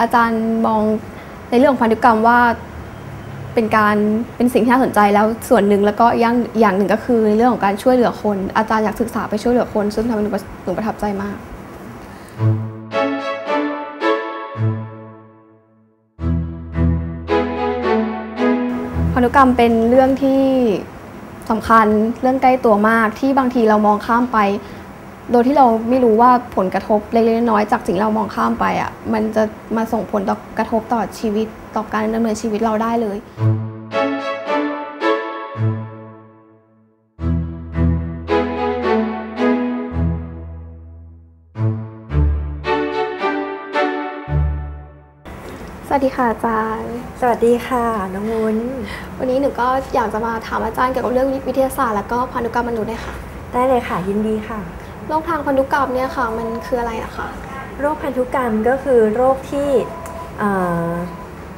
อาจารย์มองในเรื่องของพันธุกรรมว่าเป็นการเป็นสิ่งที่น่าสนใจแล้วส่วนหนึ่งแล้วก็อย่างอย่างหนึ่งก็คือในเรื่องของการช่วยเหลือคน อาจารย์อยากศึกษาไปช่วยเหลือคน ซึ่งทำให้หนูประหนูประทับใจมากพันธุกรรมเป็นเรื่องที่สำคัญเรื่องใกล้ตัวมากที่บางทีเรามองข้ามไป โดยที่เราไม่รู้ว่าผลกระทบเล็กๆน้อยๆจากสิ่งเรามองข้ามไปอะมันจะมาส่งผลต่อกระทบต่อชีวิตต่อการดำเนินชีวิตเราได้เลย สวัสดีค่ะอาจารย์ สวัสดีค่ะน้องวุ้นวันนี้หนูก็อยากจะมาถามอาจารย์เกี่ยวกับเรื่องวิทยาศาสตร์ และก็พันธุกรรมมนุษย์ด้วยค่ะ ได้เลยค่ะยินดีค่ะ โรคทางพันธุกรรมเนี่ยค่ะ มันคืออะไรอะคะโรคพันธุกรรมก็คือโรคที่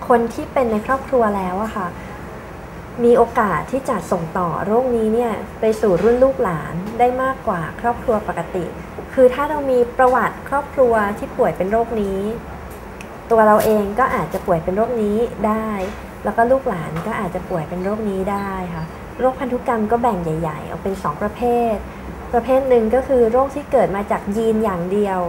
คนที่เป็นในครอบครัวแล้วอะค่ะ มีโอกาสที่จะส่งต่อโรคนี้เนี่ยไปสู่รุ่นลูกหลานได้มากกว่าครอบครัวปกติ คือถ้าเรามีประวัติครอบครัวที่ป่วยเป็นโรคนี้ ตัวเราเองก็อาจจะป่วยเป็นโรคนี้ได้ แล้วก็ลูกหลานก็อาจจะป่วยเป็นโรคนี้ได้ค่ะ โรคพันธุกรรมก็แบ่งใหญ่ ๆ ออกเป็น 2 ประเภท ประเภทหนึ่งก็คือโรคที่เกิดมาจากยีนอย่างเดียว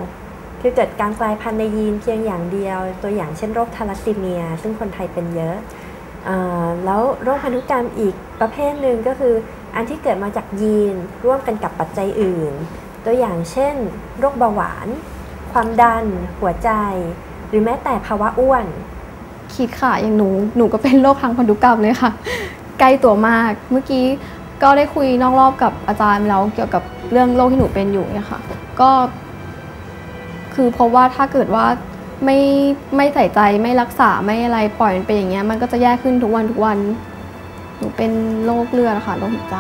คือเกิดการกลายพันธุ์ในยีนเพียงอย่างเดียว ตัวอย่างเช่นโรคทาลัสซีเมีย ซึ่งคนไทยเป็นเยอะอ่าแล้วโรคพันธุกรรมอีกประเภทหนึ่งก็คืออันที่เกิดมาจากยีนร่วมกันกับปัจจัยอื่น ตัวอย่างเช่น โรคเบาหวาน ความดัน หัวใจ หรือแม้แต่ภาวะอ้วน คิดค่ะอย่างหนูหนูก็เป็นโรคทางพันธุกรรมเลยค่ะ ใกล้ตัวมากเมื่อกี้ ก็ได้คุยนอกรอบกับอาจารย์แล้วเกี่ยวกับเรื่องโรคที่หนูเป็นอยู่เนี่ยค่ะ ก็ คือเพราะว่าถ้าเกิดว่าไม่ไม่ใส่ใจไม่รักษาไม่อะไรปล่อยมันเป็นอย่างเงี้ยมันก็จะแย่ขึ้นทุกวันทุกวัน หนูเป็นโรคเลือดค่ะโรคหิตจ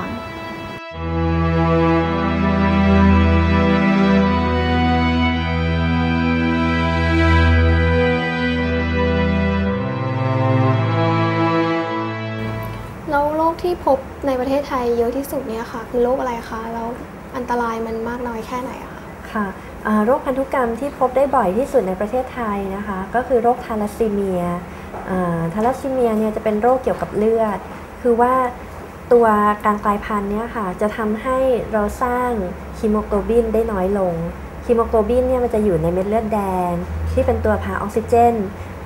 ในประเทศไทยเยอะที่สุดเนี่ยค่ะคือโรคอะไรคะแล้วอันตรายมันมากน้อยแค่ไหนอะคะค่ะโรคพันธุกรรมที่พบได้บ่อยที่สุดในประเทศไทยนะคะ ก็คือโรคทาลัสซีเมียทาลัสซีเมียเนี่ยจะเป็นโรคเกี่ยวกับเลือด คือว่าตัวการกลายพันธุ์เนี่ยค่ะจะทำให้เราสร้างฮีโมโกลบินได้น้อยลงฮีโมโกลบินเนี่ยมันจะอยู่ในเม็ดเลือดแดง ที่เป็นตัวพาออกซิเจน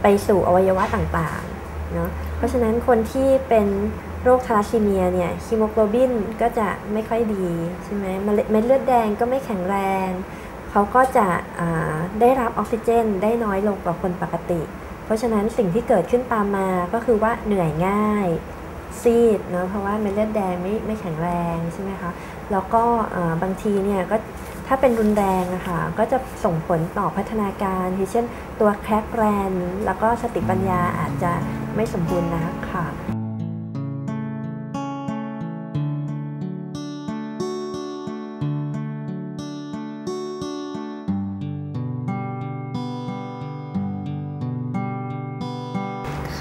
ไปสู่อวัยวะต่างๆเนาะเพราะฉะนั้นคนที่เป็น โรคทาลัสซีเมียเนี่ยฮีโมโกลบินก็จะไม่ค่อยดีใช่ไหมเม็ดเลือดแดงก็ไม่แข็งแรง เขาก็จะได้รับออกซิเจนได้น้อยลงกว่าคนปกติ เพราะฉะนั้นสิ่งที่เกิดขึ้นตามมาก็คือว่าเหนื่อยง่ายซีดเนาะเพราะว่าเม็ดเลือดแดงไม่ไม่แข็งแรงใช่ไหมคะแล้วก็บางทีเนี่ยก็ถ้าเป็นรุนแรงอะค่ะก็จะส่งผลต่อพัฒนาการเช่นตัวแคลกแรนแล้วก็สติปัญญาอาจจะไม่สมบูรณ์นัก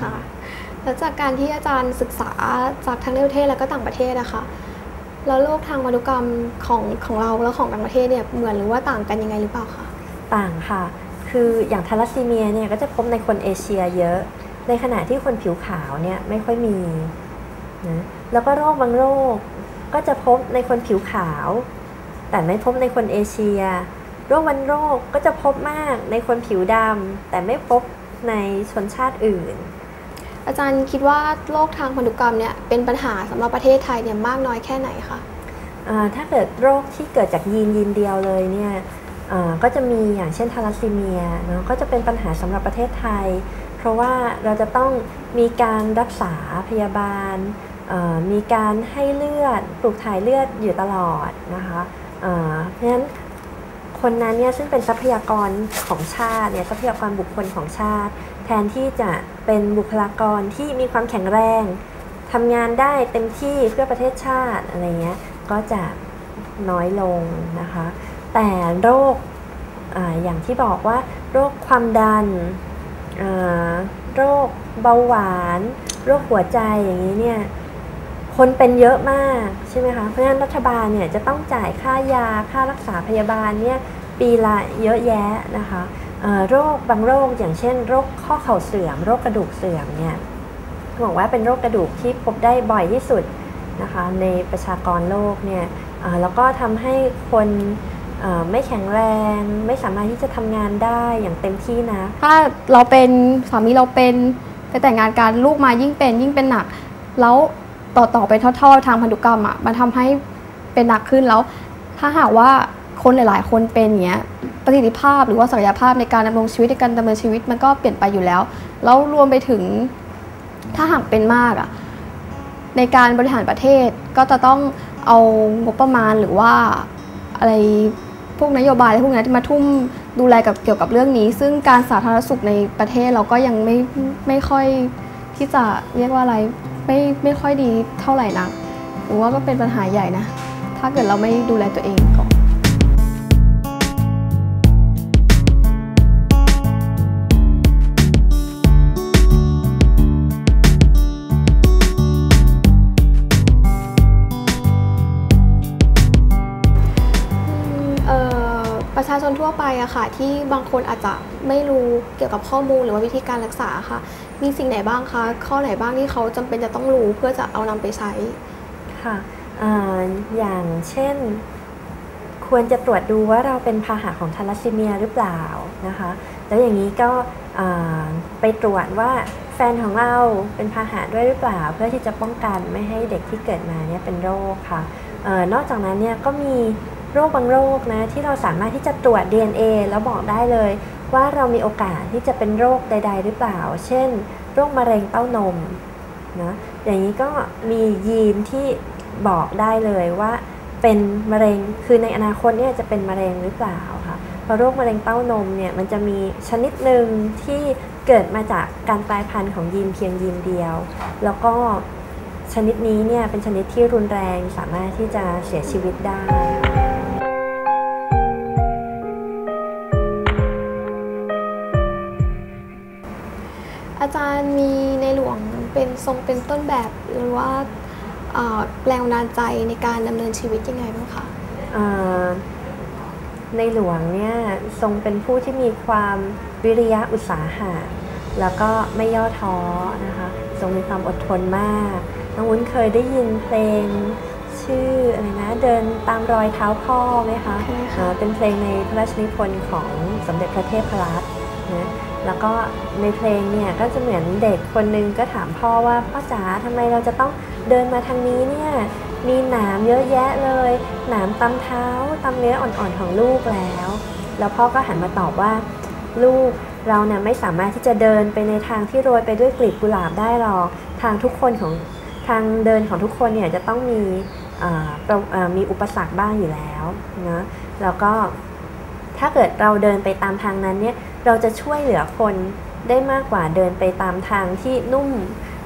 ค่ะ แล้วจากการที่อาจารย์ศึกษาจากทั้งในประเทศแล้วก็ต่างประเทศนะคะ แล้วโรคทางพันธุกรรมของของเราและของต่างประเทศเนี่ยเหมือนหรือว่าต่างกันยังไงหรือเปล่าคะต่างค่ะ คืออย่างทาลัสซีเมียเนี่ยก็จะพบในคนเอเชียเยอะ ในขณะที่คนผิวขาวเนี่ยไม่ค่อยมีนะแล้วก็โรคบางโรคก็จะพบในคนผิวขาว แต่ไม่พบในคนเอเชีย โรควันโรคก็จะพบมากในคนผิวดำแต่ไม่พบในชนชาติอื่น อาจารย์คิดว่าโรคทางพันธุกรรมเนี่ยเป็นปัญหาสำหรับประเทศไทยเนี่ยมากน้อยแค่ไหนคะถ้าเกิดโรคที่เกิดจากยีนยีนเดียวเลยเนี่ยก็จะมีอย่างเช่นทาลัสซีเมียเนาะก็จะเป็นปัญหาสำหรับประเทศไทย เพราะว่าเราจะต้องมีการรักษาพยาบาล มีการให้เลือดปลูกถ่ายเลือดอยู่ตลอดนะคะเพราะฉะนั้น คนนั้นเนี่ยซึ่งเป็นทรัพยากรของชาติเนี่ยทรัพยากรบุคคลของชาติ แทนที่จะเป็นบุคลากรที่มีความแข็งแรงทำงานได้เต็มที่เพื่อประเทศชาติอะไรเงี้ยก็จะน้อยลงนะคะ แต่โรคออย่างที่บอกว่า โรคความดันโรคเบาหวาน โรคหัวใจอย่างนี้เนี่ย คนเป็นเยอะมากใช่ไหมคะ เพราะฉะนั้นรัฐบาลเนี่ยจะต้องจ่ายค่ายาค่ารักษาพยาบาลเนี่ยปีละเยอะแยะนะคะโรคบางโรคอย่างเช่น โรคข้อเข่าเสื่อม โรคกระดูกเสื่อมเนี่ยบอกว่าเป็นโรคกระดูกที่พบได้บ่อยที่สุดนะคะในประชากรโลกเนี่ยแล้วก็ทำให้คนไม่แข็งแรง ไม่สามารถที่จะทำงานได้อย่างเต็มที่นะ ถ้าเราเป็นสามีเราเป็นไปแต่งงานกันลูกมายิ่งเป็นยิ่งเป็นหนัก แล้ว ต่อต่อไปทอดๆทางพันธุกรรมอะมันทำให้เป็นหนักขึ้นแล้ว ถ้าหากว่าคนหลาย ๆ คนเป็นอย่างเงี้ยประสิทธิภาพหรือว่าศักยภาพในการดำรงชีวิตในการดำเนินชีวิตมันก็เปลี่ยนไปอยู่แล้ว แล้วรวมไปถึงถ้าหากเป็นมากอะในการบริหารประเทศก็จะต้องเอางบประมาณหรือว่าอะไรพวกนโยบายอะไรพวกนี้ที่มาทุ่มดูแลกับเกี่ยวกับเรื่องนี้ ซึ่งการสาธารณสุขในประเทศเราก็ยังไม่ไม่ค่อยที่จะเรียกว่าอะไร ไม่ไม่ค่อยดีเท่าไหร่นักหรือว่าก็เป็นปัญหาใหญ่นะ ถ้าเกิดเราไม่ดูแลตัวเองก่อน อะค่ะ ที่บางคนอาจจะไม่รู้เกี่ยวกับข้อมูลหรือว่าวิธีการรักษาค่ะ มีสิ่งไหนบ้างคะ ข้อไหนบ้างที่เขาจำเป็นจะต้องรู้เพื่อจะเอานำไปใช้ค่ะออย่างเช่น ควรจะตรวจดูว่าเราเป็นพาหะของทาลัสซีเมียหรือเปล่านะคะ แล้วอย่างนี้ก็ไปตรวจว่าแฟนของเราเป็นพาหะด้วยหรือเปล่า เพื่อที่จะป้องกันไม่ให้เด็กที่เกิดมาเนี่ยเป็นโรคค่ะออนอกจากนั้นเนี่ยก็มี โรคบางโรคนะที่เราสามารถที่จะตรวจ DNA แล้วบอกได้เลย ว่าเรามีโอกาสที่จะเป็นโรคใด ๆ หรือเปล่า เช่น โรคมะเร็งเต้านมนะอย่างนี้ก็มียีนที่บอกได้เลยว่าเป็นมะเร็งคือในอนาคตเนี่ยจะเป็นมะเร็งหรือเปล่าค่ะเพราะโรคมะเร็งเต้านมเนี่ยมันจะมีชนิดหนึ่งที่เกิดมาจากการกลายพันธุ์ของยีนเพียงยีนเดียว แล้วก็ชนิดนี้เนี่ยเป็นชนิดที่รุนแรงสามารถที่จะเสียชีวิตได้ จารย์มีในหลวงเป็นทรงเป็นต้นแบบหรือว่าเอ่อแรงบันดาลใจในการดำเนินชีวิตยังไงบ้างคะเอ่อในหลวงเนี่ยทรงเป็นผู้ที่มีความวิริยะอุตสาหะ แล้วก็ไม่ย่อท้อนะคะทรงมีความอดทนมากน้องวุ้นเคยได้ยินเพลงชื่ออะไรนะเดินตามรอยเท้าพ่อไหมคะใช่ค่ะอ่าเป็นเพลงในพระราชนิพนธ์ของสมเด็จพระเทพรัตน์นะ แล้วก็ในเพลงเนี่ยก็จะเหมือนเด็กคนหนึงก็ถามพ่อว่าพ่อจ๋าทำไมเราจะต้องเดินมาทางนี้เนี่ยมีหนามเยอะแยะเลย หนามตำเท้าตำเนื้ออ่อนๆของลูกแล้ว แล้วพ่อก็หันมาตอบว่า ลูกเราเนี่ยไม่สามารถที่จะเดินไปในทางที่โรยไปด้วยกลีบกุหลาบได้หรอกทางทุกคนของทางเดินของทุกคนเนี่ยจะต้องมีมีอุปสรรคบ้างอยู่แล้วนะแล้วก็ ถ้าเกิดเราเดินไปตามทางนั้นเนี่ยเราจะช่วยเหลือคนได้มากกว่าเดินไปตามทางที่นุ่ม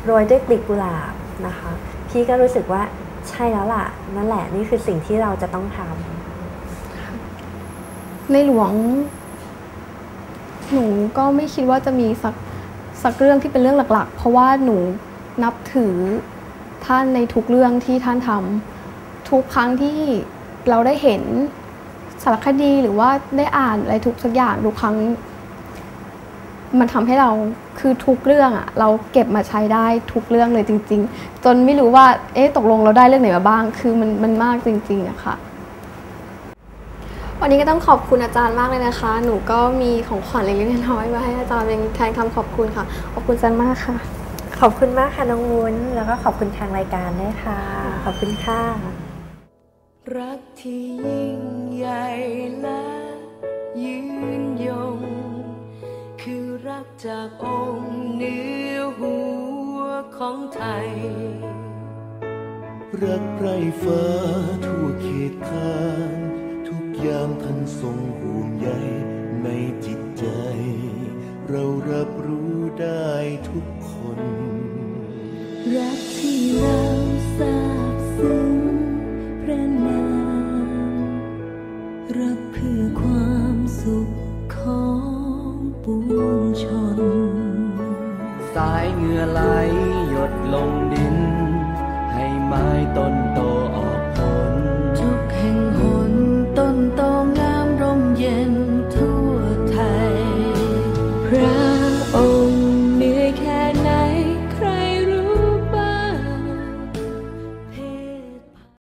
โรยด้วยกลีบกุหลาบนะคะ พี่ก็รู้สึกว่าใช่แล้วล่ะ นั่นแหละนี่คือสิ่งที่เราจะต้องทำในหลวง หนูก็ไม่คิดว่าจะมีสักสักเรื่องที่เป็นเรื่องหลัก ๆ เพราะว่าหนูนับถือท่านในทุกเรื่องที่ท่านทำทุกครั้งที่เราได้เห็นารคดีหรือว่าได้อ่านอะไรทุกสักอย่างทุกครั้ง มันทำให้เราคือทุกเรื่องอะเราเก็บมาใช้ได้ทุกเรื่องเลยจริง ๆ จนไม่รู้ว่าเอ๊ะตกลงเราได้เรื่องไหนมาบ้าง คือมันมันมากจริงๆอะค่ะวันนี้ก็ต้องขอบคุณอาจารย์มากเลยนะคะ หนูก็มีของขวัญเล็กๆน้อยๆมาให้อาจารย์เป็นแทนคำขอบคุณค่ะ ขอบคุณอาจารย์มากค่ะ ขอบคุณมากค่ะน้องวุ้น แล้วก็ขอบคุณทางรายการด้วยค่ะ ขอบคุณค่ะ รักที่ยิ่งใหญ่และยืนยง คือรักจากองค์เนื้อหัวของไทย รักไรฟ้าทั่วเขตคานทุกยามท่านทรงห่วงใยในจิตใจ เรารับรู้ได้ทุกคน งื่อไหลหยดลงดิน ให้ไม้ต้นโต